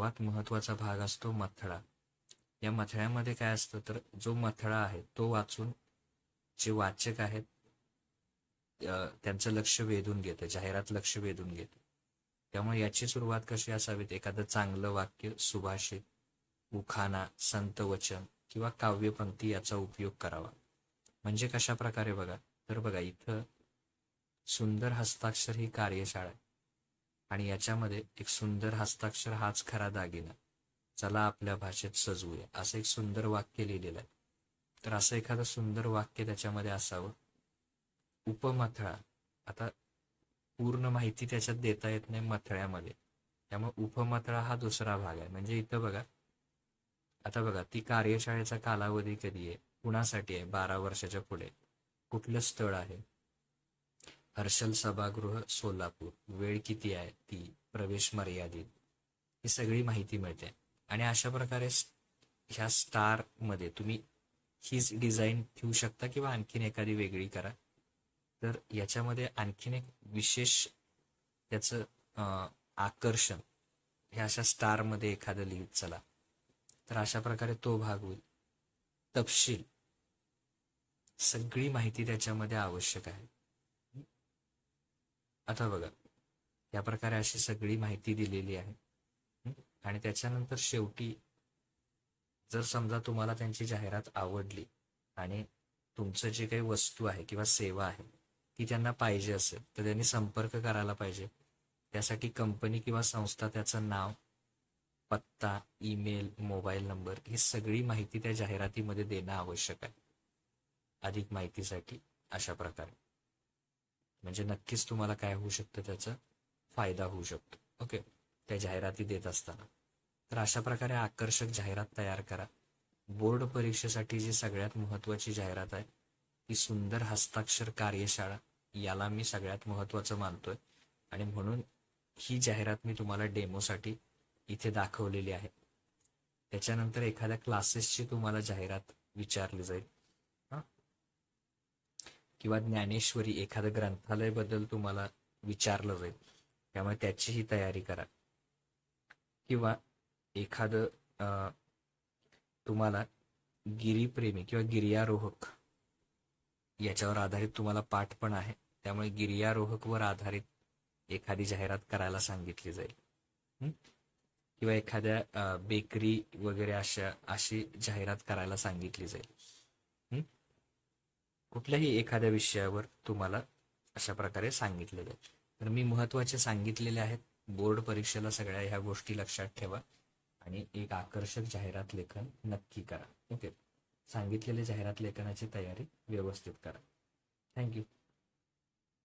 सर्वात महत्त्वाचा भाग असतो मथळा. या मथळ्यामध्ये काय असतं तर जो मथळा आहे तो वाचून जे वाचक आहेत त्यांचं लक्ष वेधून घेतं जाहिरात लक्ष वेधून घेतं. त्यामुळे याची सुरुवात कशी असावीत? एखादं चांगलं वाक्य सुभाषित उखाणा संत वचन किंवा काव्यपंक्ती याचा उपयोग करावा. म्हणजे कशा प्रकारे बघा? तर बघा इथं सुंदर हस्ताक्षर ही कार्यशाळा आहे. आणि याच्यामध्ये एक सुंदर हस्ताक्षर हाच खरा दागिना. चला आपल्या भाषेत सजवूया. असं एक सुंदर वाक्य लिहिलेलं आहे. तर असं एखादं सुंदर वाक्य त्याच्यामध्ये असावं. उपमथळा. आता पूर्ण माहिती त्याच्यात देता येत नाही मथळ्यामध्ये. त्यामुळे उपमथळा हा दुसरा भाग आहे. म्हणजे इथं बघा. आता बघा ती कार्यशाळेचा कालावधी कधी आहे? कुणासाठी आहे? बारा वर्षाच्या पुढे. कुठलं स्थळ आहे? हर्षल सभागृह सोलापूर. वेळ किती आहे? ती प्रवेश मर्यादित. ही सगळी माहिती मिळते. आणि अशा प्रकारे ह्या स्टारमध्ये तुम्ही हीच डिझाईन ठेवू शकता किंवा आणखीन एखादी वेगळी करा. तर याच्यामध्ये आणखीन एक विशेष त्याचं आकर्षण. हे अशा स्टारमध्ये एखादं लिहित चला. तर अशा प्रकारे तो भाग होईल. तपशील. सगळी माहिती त्याच्यामध्ये आवश्यक आहे. आता बघा या प्रकारे अशी सगळी माहिती दिलेली आहे. आणि त्याच्यानंतर शेवटी जर समजा तुम्हाला त्यांची जाहिरात आवडली आणि तुमचं जे काही वस्तू आहे किंवा सेवा आहे ती त्यांना पाहिजे असेल तर त्यांनी संपर्क करायला पाहिजे. त्यासाठी कंपनी किंवा संस्था त्याचं नाव पत्ता ईमेल मोबाईल नंबर ही सगळी माहिती त्या जाहिरातीमध्ये देणं आवश्यक आहे. अधिक माहितीसाठी अशा प्रकारे. म्हणजे नक्कीच तुम्हाला काय होऊ शकतं त्याचा फायदा होऊ शकतो. ओके? त्या जाहिराती देत असताना. तर अशा प्रकारे आकर्षक जाहिरात तयार करा. बोर्ड परीक्षेसाठी जी सगळ्यात महत्त्वाची जाहिरात आहे ती सुंदर हस्ताक्षर कार्यशाळा याला मी सगळ्यात महत्त्वाचं मानतोय. आणि म्हणून ही जाहिरात मी तुम्हाला डेमोसाठी इथे दाखवलेली आहे. त्याच्यानंतर एखाद्या क्लासेसची तुम्हाला जाहिरात विचारली जाईल. किंवा ज्ञानेश्वरी एखादं ग्रंथालयबद्दल तुम्हाला विचारलं जाईल त्यामुळे त्याचीही तयारी करा. किंवा एखादं तुम्हाला गिरीप्रेमी किंवा गिर्यारोहक याच्यावर आधारित तुम्हाला पाठ पण आहे त्यामुळे गिर्यारोहक वर आधारित एखादी जाहिरात करायला सांगितली जाईल. किंवा एखाद्या बेकरी वगैरे अशा अशी जाहिरात करायला सांगितली जाईल. कुठल्याही एखाद्या विषयावर तुम्हाला अशा प्रकारे सांगितले जाईल तर मी महत्त्वाचे सांगितलेले आहेत. बोर्ड परीक्षेला सगळ्या ह्या गोष्टी लक्षात ठेवा आणि एक आकर्षक जाहिरात लेखन नक्की करा. ओके? सांगितलेले जाहिरात लेखनाची तयारी व्यवस्थित करा. थँक्यू